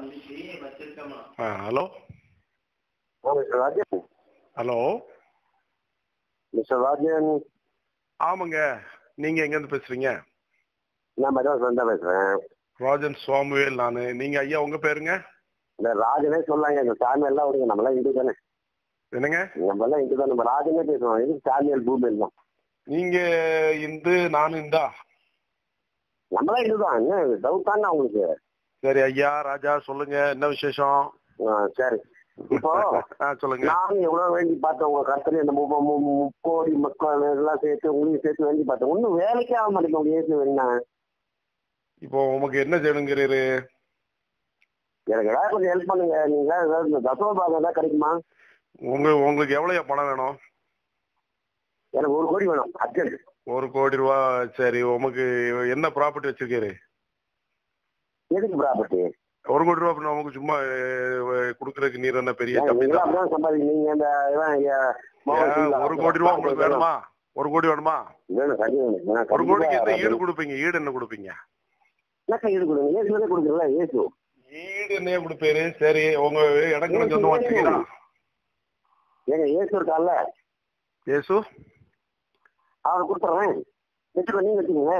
ஆ hello. Mister Rajan hello. Mister Rajan ஆமாங்க. நீங்கள் எங்கேருந்து பேசுகிறீங்க நான் மெட்ராஸ் தான் பேசுறேன். ராஜன் சுவாமுவேல் நான். நீங்கள் ஐயா உங்கள் பேருங்க? இந்த ராஜனே சொல்லாங்க. இந்த சாமி எல்லாம் விடுங்க. நம்மளாம் இந்து தானே. என்னங்க? நம்ம எல்லாம் இந்து தான். நம்ம ராஜனே பேசுவோம் இது சாமியல் பூமியல் தான். நீங்கள் இந்து நான் இந்தா? நம்மளாம் இந்து தான். என்ன டவுட் தானே உங்களுக்கு சரி ஐயா ராஜா சொல்லுங்க. என்ன விசேஷம்? சரி. இப்போ சொல்லுங்க. நானும் எவ்வளவு வேண்டி பார்த்தேன். உங்க கருத்துல இந்த மு- மு- மு- முக்கோடி மக்கள் எல்லாம் சேர்த்து உங்களையும் சேர்த்து வேண்டி பார்த்தேன். ஒன்னும் வேலைக்கே ஆக மாட்டேங்க உங்க ஏசு வேணா இப்போ உமக்கு என்ன செய்யணுங்கிறீரு? எனக்கு ஏதாவது கொஞ்சம் ஹெல்ப் பண்ணுங்க. நீங்க ஏதாவது தசம பாகம் ஏதாவது கிடைக்குமா? உங்க உங்களுக்கு எவ்வளோ பணம் வேணும்? எனக்கு ஒரு கோடி வேணும் அர்ஜென்ட். ஒரு கோடி ரூபா. சரி உமக்கு என்ன ப்ராப்பர்ட்டி வச்சிருக்கீரு? எதுக்கு ப்ராப்பர்ட்டி ஒரு கோடி ரூபா உமக்கு சும்மா கொடுக்கறதுக்கு நீர் என்ன பெரிய நீங்க இந்த ஒரு கோடி ரூபா உங்களுக்கு வேணுமா? ஒரு கோடி வேணுமா? ஒரு கோடிக்கு கண்டிப்பா ஈடு கொடுப்பீங்க. ஈடு என்ன கொடுப்பீங்க? ஈடு கொடுங்க? ஏசுவதே கொடுக்குறல ஏசு. ஈடு என்ன கொடுப்பீரு. சரி உங்க இடங்களை சொந்தமா வச்சுக்கீங்களா ஏங்க ஏசு இருக்கான்ல ஏசு? அவனை கொடுத்துறேன். வச்சுக்கோ நீங்க வச்சுக்கோங்க.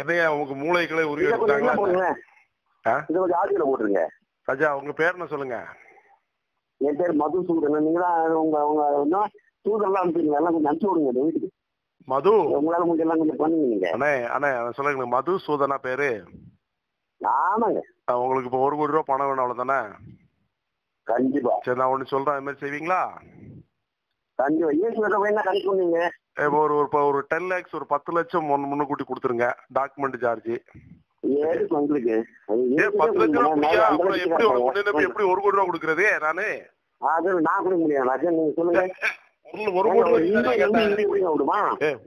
எதையா உங்க மூளைகளை உருவி இதை எடுத்தாங்களா? இதை கொஞ்சம் ஆடியோல போட்டுருங்க. ராஜா உங்க பேர் என்ன சொல்லுங்க? என் பேர் மது சூதன் நீங்க தான் உங்க உங்க சூதன்லாம் அனுப்பிடுங்க. எல்லாம் கொஞ்சம் அனுப்பிச்சு விடுங்க வீட்டுக்கு. மது? உங்களால முடிஞ்ச எல்லாம் கொஞ்சம் பண்ணுங்க நீங்க. அண்ணே அண்ணே சொல்லுங்க. மது சூதனா பேரு? ஆமாங்க. உங்களுக்கு இப்போ ஒரு கோடி ரூபா பணம் வேணும் அவ்வளவுதானே? கண்டிப்பா. சரி நான் ஒண்ணு சொல்றேன். அது மாதிரி செய்வீங்களா? கண்டிப்பா கிட்ட போய் என்ன இப்போ ஒரு ஒரு ஒரு டென் லேக்ஸ் ஒரு பத்து லட்சம் முன் முன்னுக்கூட்டி கொடுத்துருங்க. டாக்குமெண்ட் சார்ஜ் ஏதுக்கு உங்களுக்கு? பத்து லட்சம் எப்படி ஒரு கோடி ரூபா கொடுக்கறது? நானு? அது நான் கொடுக்க ராஜன் நீங்க சொல்லுங்க. ஒரு கோடி ரூபா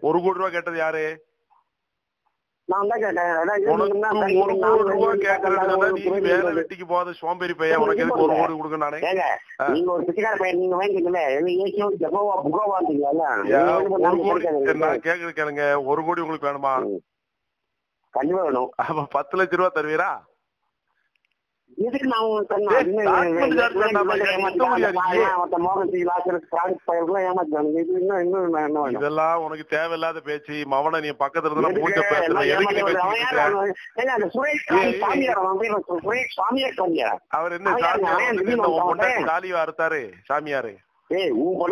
ஒரு கோடி ரூபா கேட்டது யாரு? நான் தான் கேட்டேன். வேலை. வெட்டிக்கு போகாத சோம்பேறி பையன். உனக்கு எதுக்கு ஒரு கோடி கொடுக்க நானே. நீங்க ஒரு பிச்சைக்கார பையன் நீங்க நான் கேக்குறது கேளுங்க. ஒரு கோடி உங்களுக்கு வேணுமா. கண்டிப்பா வேணும். அப்ப பத்து லட்சம் ரூபா தருவீரா? இதுக்கு நான்? இதெல்லாம் உனக்கு தேவையில்லாத பேச்சு. மவன நீ பக்கத்துல இருந்தா? மூஞ்ச பேசுற. அவர் என்ன? சாமியார்? அறுத்தாரு? சாமியாரு. ஏய், உன்